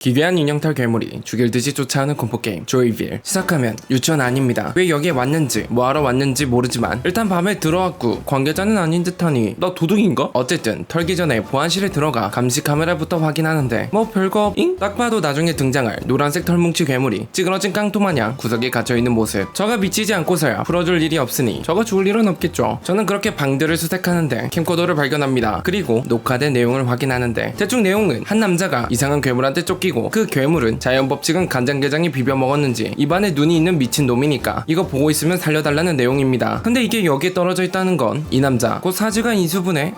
기괴한 인형탈 괴물이 죽일 듯이 쫓아오는 공포게임 조이빌. 시작하면 유치원 아닙니다. 왜 여기에 왔는지 뭐하러 왔는지 모르지만 일단 밤에 들어왔고 관계자는 아닌 듯하니. 나 도둑인가? 어쨌든 털기 전에 보안실에 들어가 감시 카메라부터 확인하는데 뭐 별거 잉? 딱 봐도 나중에 등장할 노란색 털뭉치 괴물이 찌그러진 깡토마냥 구석에 갇혀있는 모습. 저가 미치지 않고서야 풀어줄 일이 없으니 저가 죽을 일은 없겠죠. 저는 그렇게 방들을 수색하는데 캠코더를 발견합니다. 그리고 녹화된 내용을 확인하는데 대충 내용은 한 남자가 이상한 괴물한테 쫓기 고 그 괴물은 자연 법칙은 간장게장에 비벼 먹었는지 입안에 눈이 있는 미친 놈이니까 이거 보고 있으면 살려달라는 내용입니다 근데 이게 여기에 떨어져 있다는 건 이 남자 곧 사지가 인수분해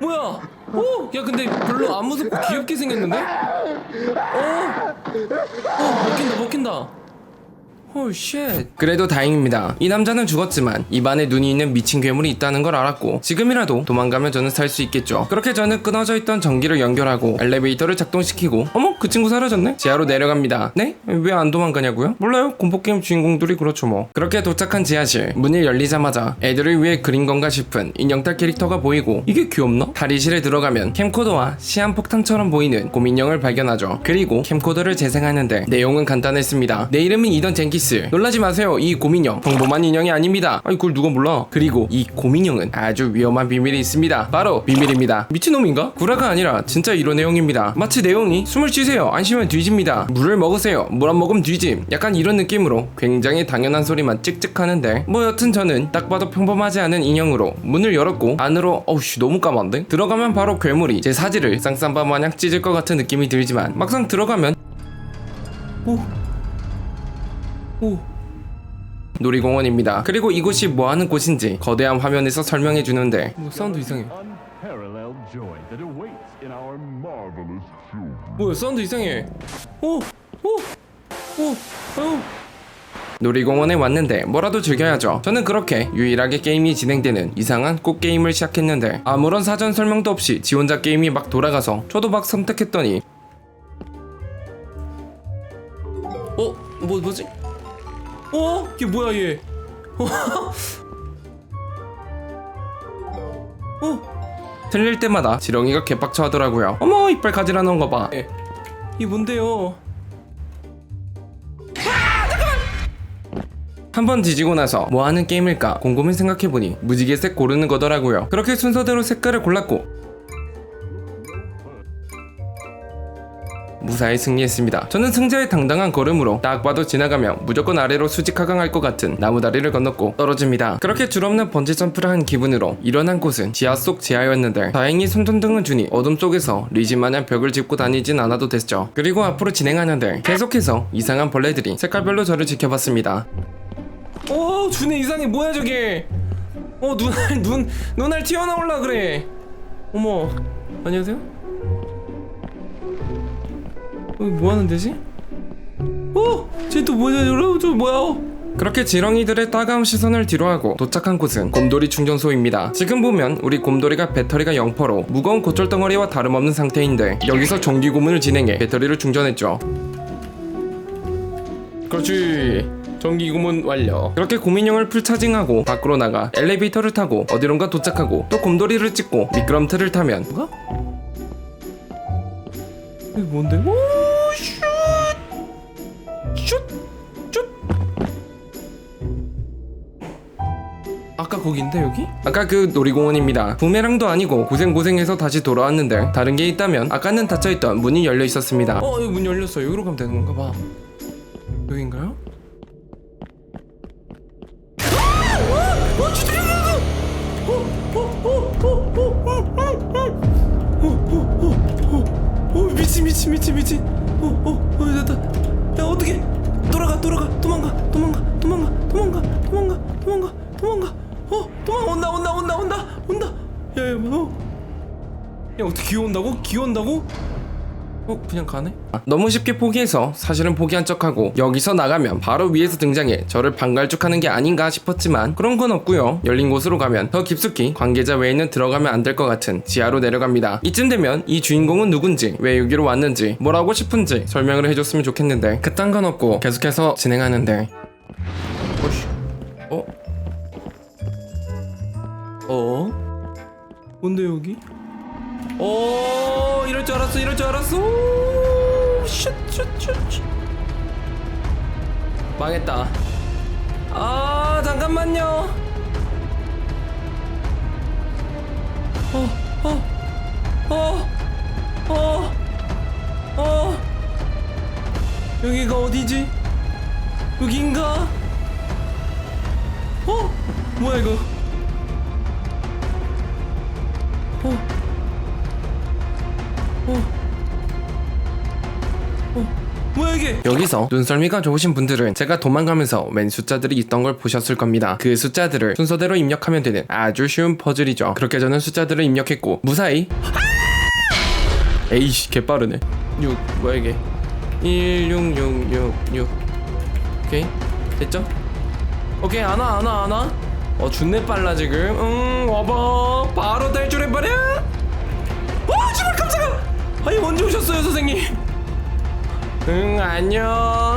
뭐야? 오! 야 근데 별로 안 무섭고 귀엽게 생겼는데? 어? 어 먹힌다 먹힌다 홀 쉣. 그래도 다행입니다. 이 남자는 죽었지만 입안에 눈이 있는 미친 괴물이 있다는 걸 알았고 지금이라도 도망가면 저는 살 수 있겠죠. 그렇게 저는 끊어져 있던 전기를 연결하고 엘리베이터를 작동시키고 어머 그 친구 사라졌네? 지하로 내려갑니다. 네? 왜 안 도망가냐고요? 몰라요. 공포 게임 주인공들이 그렇죠 뭐. 그렇게 도착한 지하실 문이 열리자마자 애들을 위해 그린 건가 싶은 인형탈 캐릭터가 보이고 이게 귀엽나? 탈의실에 들어가면 캠코더와 시한폭탄처럼 보이는 곰인형을 발견하죠. 그리고 캠코더를 재생하는데 내용은 간단했습니다. 내 이름은 이던 젠키스. 놀라지 마세요. 이 곰인형 평범한 인형이 아닙니다. 아니 그걸 누가 몰라? 그리고 이 곰인형은 아주 위험한 비밀이 있습니다. 바로 비밀입니다. 미친놈인가? 구라가 아니라 진짜 이런 내용입니다. 마치 내용이 숨을 쉬세요. 안 쉬면 뒤집니다. 물을 먹으세요. 물 안 먹으면 뒤짐. 약간 이런 느낌으로 굉장히 당연한 소리만 찍찍 하는데 뭐 여튼 저는 딱 봐도 평범하지 않은 인형으로 문을 열었고 안으로 어우씨 너무 까만데? 들어가면 바로 괴물이 제 사지를 쌍쌈바 마냥 찢을 것 같은 느낌이 들지만 막상 들어가면 오 오. 놀이공원입니다. 그리고 이곳이 뭐 하는 곳인지 거대한 화면에서 설명해 주는데 뭐 사운드 이상해. 뭐야 사운드 이상해. 오, 오, 오, 아유. 놀이공원에 왔는데 뭐라도 즐겨야죠. 저는 그렇게 유일하게 게임이 진행되는 이상한 꽃 게임을 시작했는데 아무런 사전 설명도 없이 지 혼자 게임이 막 돌아가서 저도 막 선택했더니 어? 뭐 뭐지? 어? 이게 뭐야 얘? 어? 들릴 때마다 지렁이가 개빡쳐 하더라고요. 어머 이빨 가지라는 거 봐. 예. 이 뭔데요? 한번 뒤지고 나서 뭐 하는 게임일까 곰곰이 생각해보니 무지개 색 고르는 거더라고요. 그렇게 순서대로 색깔을 골랐고 무사히 승리했습니다. 저는 승자의 당당한 걸음으로 딱 봐도 지나가면 무조건 아래로 수직 하강할 것 같은 나무다리를 건넜고 떨어집니다. 그렇게 줄없는 번지 점프를 한 기분으로 일어난 곳은 지하 속 지하였는데 다행히 손전등을 주니 어둠 속에서 리지 마냥 벽을 짚고 다니진 않아도 됐죠. 그리고 앞으로 진행하는데 계속해서 이상한 벌레들이 색깔별로 저를 지켜봤습니다. 오 준혜 이상해 뭐야 저게? 어 눈알 눈 눈알 튀어나올라 그래. 어머 안녕하세요. 여기 뭐 하는 데지? 어? 쟤 또 뭐야 여러분 저 뭐야? 그렇게 지렁이들의 따가운 시선을 뒤로하고 도착한 곳은 곰돌이 충전소입니다. 지금 보면 우리 곰돌이가 배터리가 0%로 무거운 고철 덩어리와 다름없는 상태인데 여기서 전기 고문을 진행해 배터리를 충전했죠. 그렇지. 전기 고문 완료. 그렇게 곰인형을 풀 차징하고 밖으로 나가 엘리베이터를 타고 어디론가 도착하고 또 곰돌이를 찍고 미끄럼틀을 타면 뭐가? 이게 뭔데? 오 슛! 슛! 슛! 아까 거긴데 여기? 아까 그 놀이공원입니다. 부메랑도 아니고 고생 고생해서 다시 돌아왔는데 다른 게 있다면 아까는 닫혀있던 문이 열려 있었습니다. 어 여기 문 열렸어. 여기로 가면 되는 건가 봐. 여긴가요? 어 미친 미친 미친 미친 어 어어 됐다 야 어떻게 돌아가 돌아가 도망가 도망가 도망가 도망가 도망가 도망가 도망가. 어 도망 온다 온다 온다 온다 온다. 야야 뭐? 야 어떻게 기어온다고? 기어온다고 어 그냥 가네 너무 쉽게 포기해서 사실은 포기한 척하고 여기서 나가면 바로 위에서 등장해 저를 방갈죽하는 게 아닌가 싶었지만 그런 건 없고요 열린 곳으로 가면 더 깊숙이 관계자 외에는 들어가면 안 될 것 같은 지하로 내려갑니다 이쯤 되면 이 주인공은 누군지 왜 여기로 왔는지 뭘 하고 싶은지 설명을 해줬으면 좋겠는데 그딴 건 없고 계속해서 진행하는데 어씨 어? 어? 뭔데 여기? 오 이럴 줄 알았어 이럴 줄 알았어. 오, 슛, 슛, 슛, 슛. 망했다. 아 잠깐만요. 어어어어어. 어, 어. 여기가 어디지? 여긴가? 어? 뭐야 이거? 어 어. 뭐야 이게? 여기서 눈썰미가 좋으신 분들은 제가 도망가면서 웬 숫자들이 있던 걸 보셨을 겁니다. 그 숫자들을 순서대로 입력하면 되는 아주 쉬운 퍼즐이죠. 그렇게 저는 숫자들을 입력했고 무사히 에이씨 개빠르네 6 뭐야 이게 1 6 6 6 6 오케이 됐죠? 오케이 안와 안와 안와 어 준내 빨라 지금 응 와봐 아 아니 언제 오셨어요 선생님? 응 안녕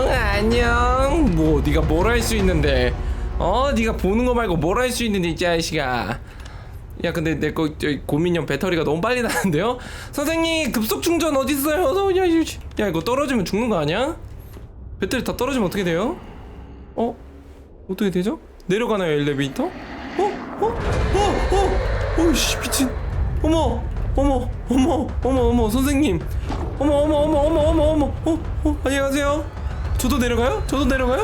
안녕. 뭐 네가 뭘 할 수 있는데? 어 네가 보는 거 말고 뭘 할 수 있는데 이 자식아. 야 근데 내 거 고민형 배터리가 너무 빨리 나는데요? 선생님 급속 충전 어디 있어요 야, 야, 야 이거 떨어지면 죽는 거 아니야? 배터리 다 떨어지면 어떻게 돼요? 어? 어떻게 되죠? 내려가나요 엘리베이터? 어 어 어 어? 오씨 미친. 어머 어머 어머 어머 어머 선생님. 어머 어머 어머 어머 어머 어머. 어, 어 안녕하세요. 저도 내려가요? 저도 내려가요?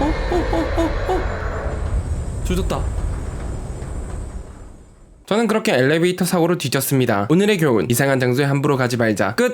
어 어 어 어 어. 조졌다. 저는 그렇게 엘리베이터 사고로 뒤졌습니다. 오늘의 교훈 이상한 장소에 함부로 가지 말자. 끝.